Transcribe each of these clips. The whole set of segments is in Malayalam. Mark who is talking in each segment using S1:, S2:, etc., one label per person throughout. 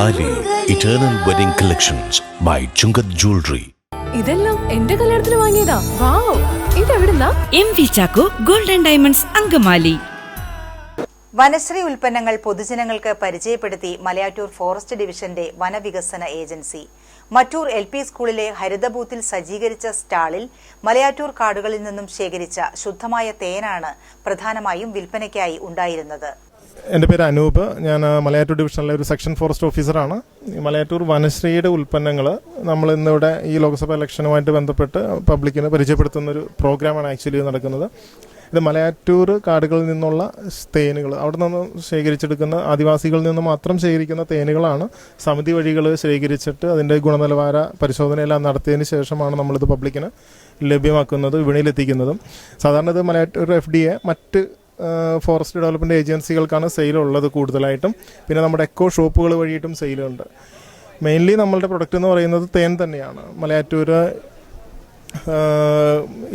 S1: Thali eternal wedding collections by Chungath jewellery
S2: ഇതെല്ലാം എന്റെ കല്യാണത്തിന് വാങ്ങിയതാ. Wow ഇതെവിടുന്നാ?
S3: M V Chacko golden diamonds Angamaly
S4: Vanasree ഉൽപ്പന്നങ്ങൾ പൊതുജനങ്ങൾക്ക് പരിചയപ്പെടുത്തി മലയാറ്റൂർ ഫോറസ്റ്റ് ഡിവിഷന്റെ വനവികസന ഏജൻസി. മറ്റൂർ എൽ പി സ്കൂളിലെ ഹരിതബൂത്തിൽ സജ്ജീകരിച്ച സ്റ്റാളിൽ മലയാറ്റൂർ കാടുകളിൽ നിന്നും ശേഖരിച്ച ശുദ്ധമായ തേനാണ് പ്രധാനമായും വിൽപ്പനയ്ക്കായി ഉണ്ടായിരുന്നത്.
S5: എന്റെ പേര് അനൂപ്. ഞാൻ മലയാറ്റൂർ ഡിവിഷനിലെ ഒരു സെക്ഷൻ ഫോറസ്റ്റ് ഓഫീസറാണ്. മലയാറ്റൂർ വനശ്രീയുടെ ഉൽപ്പന്നങ്ങൾ നമ്മൾ ഇന്നിവിടെ ഈ ലോക്സഭാ ഇലക്ഷനുമായിട്ട് ബന്ധപ്പെട്ട് പബ്ലിക്കിന് പരിചയപ്പെടുത്തുന്ന ഒരു പ്രോഗ്രാമാണ് ആക്ച്വലി നടക്കുന്നത്. ഇത് മലയാറ്റൂർ കാടുകളിൽ നിന്നുള്ള തേനുകൾ അവിടെ നിന്ന് ശേഖരിച്ചെടുക്കുന്ന ആദിവാസികളിൽ നിന്ന് മാത്രം ശേഖരിക്കുന്ന തേനുകളാണ് സമിതി വഴികൾ ശേഖരിച്ചിട്ട് അതിന്റെ ഗുണനിലവാര പരിശോധനയെല്ലാം നടത്തിയതിന് ശേഷമാണ് നമ്മളിത് പബ്ലിക്കിന് ലഭ്യമാക്കുന്നത് വിപണിയിലെത്തിക്കുന്നതും. സാധാരണ ഇത് മലയാറ്റൂർ എഫ് ഡി എ മറ്റ് ഫോറസ്റ്റ് ഡെവലപ്മെന്റ് ഏജൻസികൾക്കാണ് സെയിലുള്ളത് കൂടുതലായിട്ടും. പിന്നെ നമ്മുടെ എക്കോ ഷോപ്പുകൾ വഴിയിട്ടും സെയിലുണ്ട് മെയിൻലി നമ്മളുടെ പ്രൊഡക്റ്റ് എന്ന് പറയുന്നത് തേൻ തന്നെയാണ്. മലയാറ്റൂർ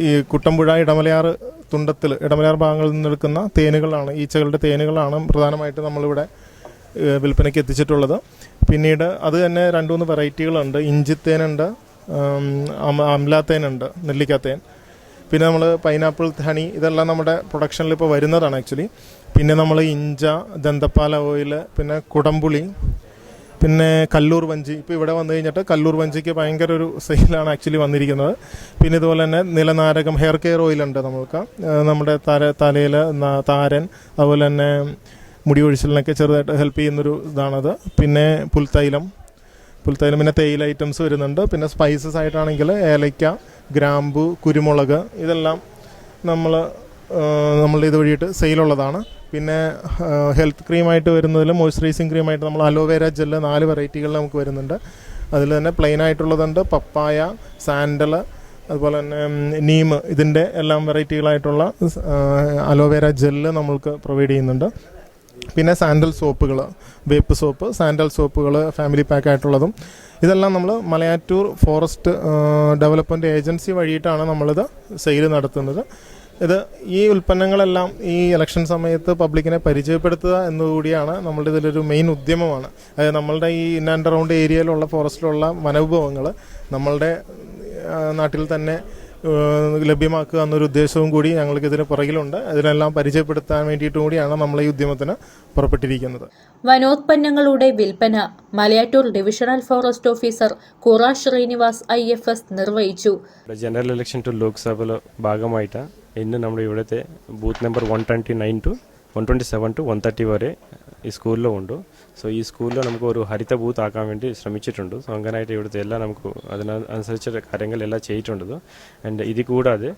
S5: ഈ കുട്ടമ്പുഴ ഇടമലയാർ തുണ്ടത്തിൽ ഇടമലയാർ ഭാഗങ്ങളിൽ നിന്നെടുക്കുന്ന തേനുകളാണ് ഈച്ചകളുടെ തേനുകളാണ് പ്രധാനമായിട്ട് നമ്മളിവിടെ വിൽപ്പനയ്ക്ക് എത്തിച്ചിട്ടുള്ളത്. പിന്നീട് അത് തന്നെ രണ്ട് മൂന്ന് വെറൈറ്റികളുണ്ട് ഇഞ്ചിത്തേനുണ്ട് അമലാത്തേനുണ്ട് നെല്ലിക്കാത്തേൻ. പിന്നെ നമ്മൾ പൈനാപ്പിൾ ഹണി ഇതെല്ലാം നമ്മുടെ പ്രൊഡക്ഷനിൽ ഇപ്പോൾ വരുന്നതാണ് ആക്ച്വലി പിന്നെ നമ്മൾ ഇഞ്ച ദന്തപ്പാല ഓയിൽ പിന്നെ കുടംപുളി പിന്നെ കല്ലൂർ വഞ്ചി. ഇപ്പോൾ ഇവിടെ വന്നു കഴിഞ്ഞിട്ട് കല്ലൂർ വഞ്ചിക്ക് ഭയങ്കര ഒരു സെയിലാണ് ആക്ച്വലി വന്നിരിക്കുന്നത്. പിന്നെ ഇതുപോലെ തന്നെ നിലനാരകം ഹെയർ കെയർ ഓയിലുണ്ട് നമ്മൾക്ക്. നമ്മുടെ തല തലയിൽ താരൻ അതുപോലെ തന്നെ മുടി ഒഴിച്ചിലിനൊക്കെ ചെറുതായിട്ട് ഹെൽപ്പ് ചെയ്യുന്നൊരു ഇതാണത്. പിന്നെ പുൽത്തൈലം പുൽത്തൈലം പിന്നെ തേയില ഐറ്റംസ് വരുന്നുണ്ട്. പിന്നെ സ്പൈസസ് ആയിട്ടാണെങ്കിൽ ഏലയ്ക്ക ഗ്രാമ്പു കുരുമുളക് ഇതെല്ലാം നമ്മൾ നമ്മളുടെ ഇത് വഴിയിട്ട് സെയിലുള്ളതാണ്. പിന്നെ ഹെൽത്ത് ക്രീമായിട്ട് വരുന്നതിൽ മോയ്സ്ചറൈസിങ് ക്രീമായിട്ട് നമ്മൾ അലോവേര ജെല്ല് നാല് വെറൈറ്റികൾ നമുക്ക് വരുന്നുണ്ട്. അതിൽ തന്നെ പ്ലെയിൻ ആയിട്ടുള്ളതുണ്ട്. പപ്പായ സാൻഡൽ അതുപോലെ തന്നെ നീം ഇതിന്റെ എല്ലാം വെറൈറ്റികളായിട്ടുള്ള അലോവേര ജെല്ല് നമ്മൾക്ക് പ്രൊവൈഡ് ചെയ്യുന്നുണ്ട്. പിന്നെ സാൻഡൽ സോപ്പുകൾ വേപ്പ് സോപ്പ് സാൻഡൽ സോപ്പുകൾ ഫാമിലി പാക്ക് ആയിട്ടുള്ളതും. ഇതെല്ലാം നമ്മൾ മലയാറ്റൂർ ഫോറസ്റ്റ് ഡെവലപ്മെന്റ് ഏജൻസി വഴിയിട്ടാണ് നമ്മളിത് സെയിൽ നടത്തുന്നത്. ഇത് ഈ ഉൽപ്പന്നങ്ങളെല്ലാം ഈ ഇലക്ഷൻ സമയത്ത് പബ്ലിക്കിനെ പരിചയപ്പെടുത്തുക എന്നുകൂടിയാണ് നമ്മളുടെ ഇതിലൊരു മെയിൻ ഉദ്യമമാണ്. അതായത് നമ്മളുടെ ഈ ഇൻ ആൻഡ് അറൗണ്ട് ഏരിയയിലുള്ള ഫോറസ്റ്റിലുള്ള വനവിഭവങ്ങൾ നമ്മളുടെ നാട്ടിൽ തന്നെ ലഭ്യമാക്കുക എന്നൊരു ഉദ്ദേശവും കൂടി ഞങ്ങൾക്ക് ഇതിന് പുറകിലുണ്ട്. അതിനെല്ലാം പരിചയപ്പെടുത്താൻ വേണ്ടിയിട്ടും കൂടിയാണ് നമ്മൾ ഈ ഉദ്യമത്തിന് പുറപ്പെട്ടിരിക്കുന്നത്.
S6: വനോത്പന്നങ്ങളുടെ വിൽപ്പന മലയാറ്റൂർ ഡിവിഷണൽ ഫോറസ്റ്റ് ഓഫീസർ കുറ ശ്രീനിവാസ് ഐ എഫ് എസ് നിർവഹിച്ചു.
S7: ജനറൽ ഇലക്ഷൻ ടു ലോക്സഭയിലെ ഭാഗമായിട്ട് ഇന്ന് നമ്മുടെ ഇവിടുത്തെ booth number one twenty nine to one twenty seven to one thirty വരെ ഈ സ്കൂളിലും ഉണ്ട്. സോ ഈ സ്കൂളിൽ നമുക്ക് ഒരു ഹരിത ബൂത്ത് ആക്കാൻ വേണ്ടി ശ്രമിച്ചിട്ടുണ്ട്. സോ അങ്ങനായിട്ട് ഇവിടുത്തെ എല്ലാം നമുക്ക് അതിനനുസരിച്ച കാര്യങ്ങളെല്ലാം ചെയ്തിട്ടുണ്ട്. ആൻഡ് ഇത് കൂടാതെ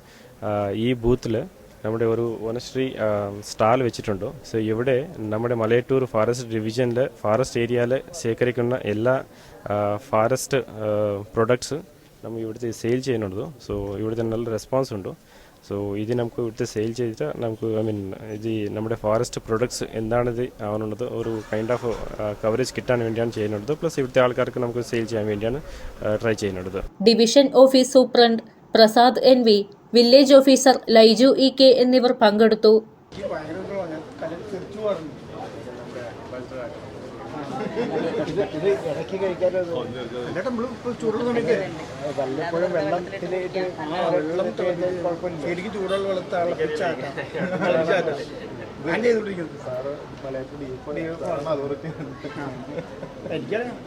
S7: ഈ ബൂത്തിൽ നമ്മുടെ ഒരു വനശ്രീ സ്റ്റാൾ വെച്ചിട്ടുണ്ട്. സോ ഇവിടെ നമ്മുടെ മലയട്ടൂർ ഫോറസ്റ്റ് ഡിവിഷനിലെ ഫോറസ്റ്റ് ഏരിയയിൽ ശേഖരിക്കുന്ന എല്ലാ ഫോറസ്റ്റ് പ്രൊഡക്ട്സ് നമ്മൾ ഇവിടുത്തെ സെയിൽ ചെയ്യുന്നുണ്ട്. സോ ഇവിടുത്തെ നല്ല റെസ്പോൺസ് ഉണ്ട്. സോ ഇത് നമുക്ക് ഇവിടുത്തെ സെയിൽ ചെയ്തിട്ട് നമുക്ക് ഐ മീൻ ഇത് നമ്മുടെ ഫോറസ്റ്റ് പ്രൊഡക്ട്സ് എന്താണിത് ആവുന്നുള്ളത് ഒരു കൈൻഡ് ഓഫ് കവറേജ് കിട്ടാൻ വേണ്ടിയാണ് ചെയ്യുന്നത്. പ്ലസ് ഇവിടുത്തെ ആൾക്കാർക്ക് നമുക്ക് സെയിൽ ചെയ്യാൻ വേണ്ടിയാണ് ട്രൈ ചെയ്യുന്നത്.
S6: Division office superintendent Prasad N V village officer Laiju E K എന്നിവർ പങ്കെടുത്തു.
S8: വല്ലപ്പോഴും വെള്ളത്തിലേക്ക് വെള്ളം ശരിക്കും ചൂടുള്ള വെള്ളത്തിൽ തിളപ്പിച്ചാക്കാം ഞാൻ ചെയ്തോണ്ടിരിക്കുന്നത്
S5: സാറ് മലയാളത്തിൽ അതോറിറ്റി
S8: എനിക്കറിയാം